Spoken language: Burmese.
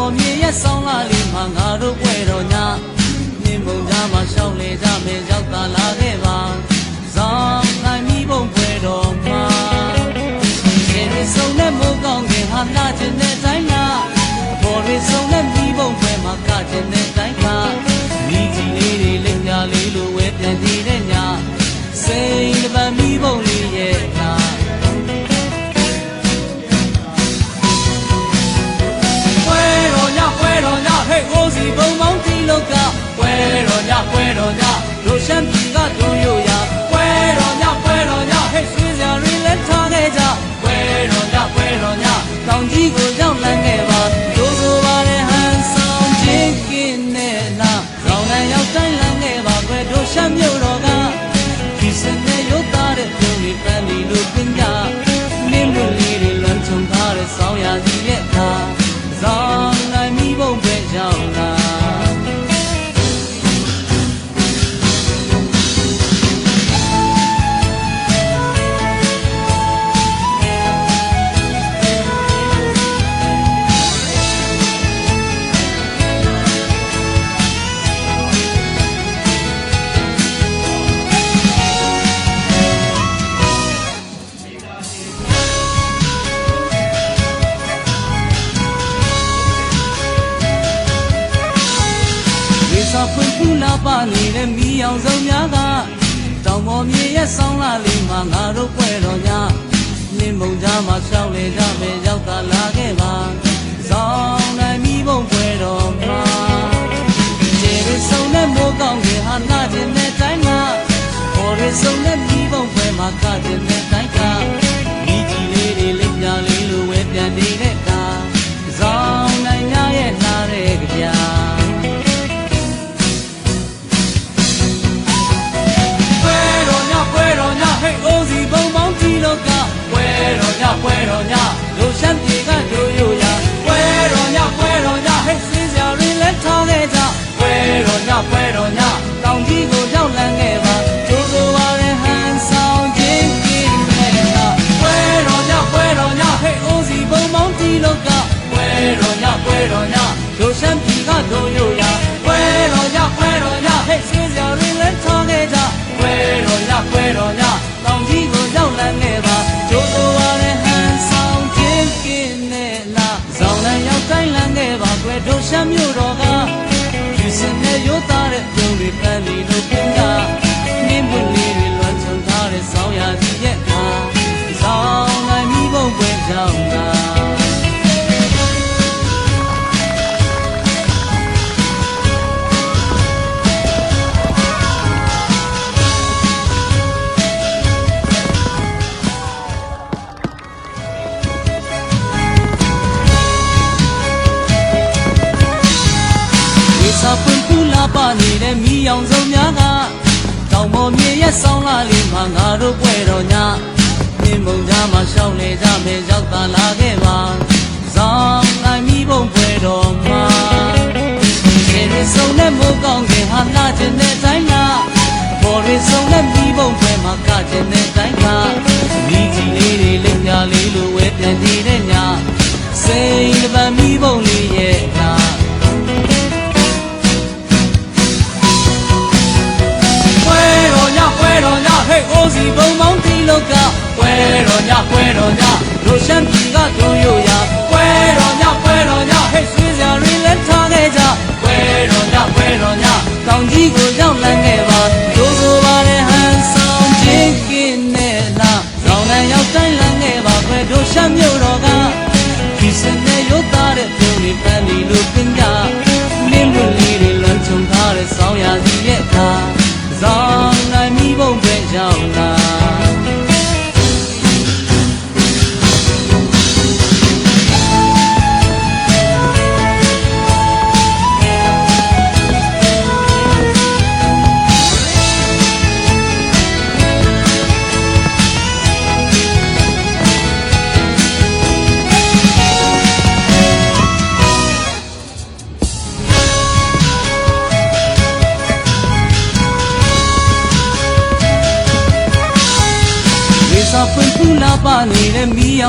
ရဲ့ဆောင်းလာလေးမှာငါတို့ပွဲတော်ညမြင်ပုံကြားမှာရှောင်းလေကြမယ်ရောက်တာလာခဲ့ပါဇောင်းနိုင် ပွဲတော်ညတို့ရှမ်းပြည်ကတို့ ဖွင့်ဖူးလာပါနေတဲ့မီးအောင်စုံများကတောင်ပေါ်မြေရဲ့ဆောင်းလာလေးမှာငါတို့ပွဲတော်ညလင်းမုံကြားမှာရှောင်းလေကြမယ်ရောက်တာလာခဲ့ပါစောင်းနိုင်မိဘုံပွဲတော်မှာခြေရစုံနဲ့မိုးကောင်းကြီးဟာနာကျင်တဲ့တိုင်းမှာပေါ်ရစုံနဲ့မိဘုံပွဲမှာကကျင် တော်ည တို့ရှမ်းမြို့တော်ကဒီစနေရိုးသားတဲ့ပြုံးတွေပန်းပြီးလို့ ပွင့်ပူလာပါနေတဲ့မီးအောင်စုံများကတောင်ပေါ်မြေရဲ့ဆောင်းလာလေးမှာငါတို့ပွဲတော်ညမြင်မုံကြားမှာရှောင်းလေကြမယ်ရောက်တာလာခဲ့ပါဇောင်းနိုင်မိဘုံ စီဘုံမောင်းတီလောကပွဲတော်ညပွဲတော်ညလူရှမ်းပြည်ကတို့ရိုရပွဲတော်ညပွဲတော်ညဟဲ့ဆွေးစရာတွေလက်ထားခဲ့ကြပွဲတော်ညပွဲတော်ညတောင်ကြီးကိုရောက်လန်းခဲ့ပါတို့ဆိုပါတဲ့ဟန်ဆောင်ချင်းကင်းနဲ့လာဆောင်နိုင်ရောက်တိုင်းလန်းခဲ့ပါကွယ်တို့ရှမ်းမြို့တော်ကဒီစနေရုပ်သားတဲ့ပြုံးလေးပန်းဒီလိုပညာ ဝေစာဖွင့်ဖူးလာပါနေတဲ့မီးအောင်